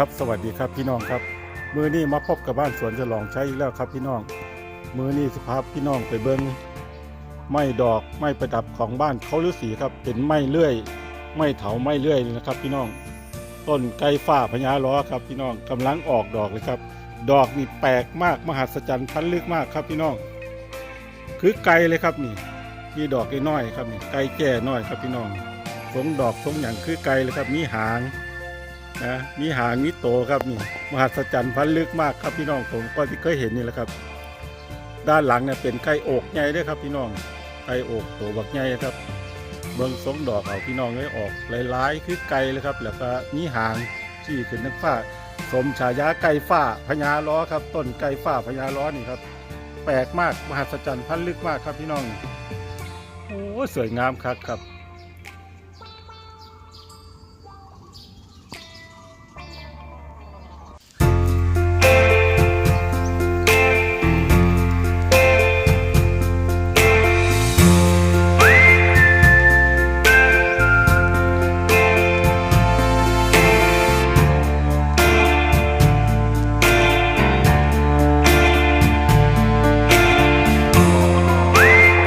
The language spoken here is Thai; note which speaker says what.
Speaker 1: ครับสวัสดีครับพี่น้องครับ มือนี้มาพบกับบ้านสวนฉลองใช้อีกแล้วครับพี่น้อง มือนี้สภาพพี่น้องไปเบิ้งไม้ดอกไม้ประดับของบ้านเขาฤาษีครับเป็นไม้เลื่อย ไม้เถาไม้เลื่อยนะครับ พี่น้อง ต้นไก่ฟ้าพญาล้อครับ พี่น้องกำลังออกดอกเลยครับ ดอกนี่แปลกมากมหัศจรรย์พันลึกมากครับพี่น้อง คือไก่เลยครับนี่มีดอกน้อยครับนี่ไก่แก่น้อยครับพี่น้องทรงดอกทรงอย่างคือไก่เลยครับมีหาง นะมีหางมีโตครับนี่มหัศจรรย์พันลึกมากครับพี่น้องผมก็ที่เคยเห็นนี่แหละครับ ด้านหลังเนี่ยเป็นไก่อกใหญ่ด้วยครับพี่น้องไก่อกโตบักใหญ่ครับ เบิ้งสงดอกเอาพี่น้องเลยออกหลายๆคือไก่เลยครับ แล้วก็มีหางที่ขึ้นนักฟ้าสมฉายาไก่ฟ้าพญาล้อครับ ต้นไก่ฟ้าพญาล้อนี่ครับ แปลกมากมหัศจรรย์พันลึกมากครับพี่น้องโอ้สวยงามครับครับ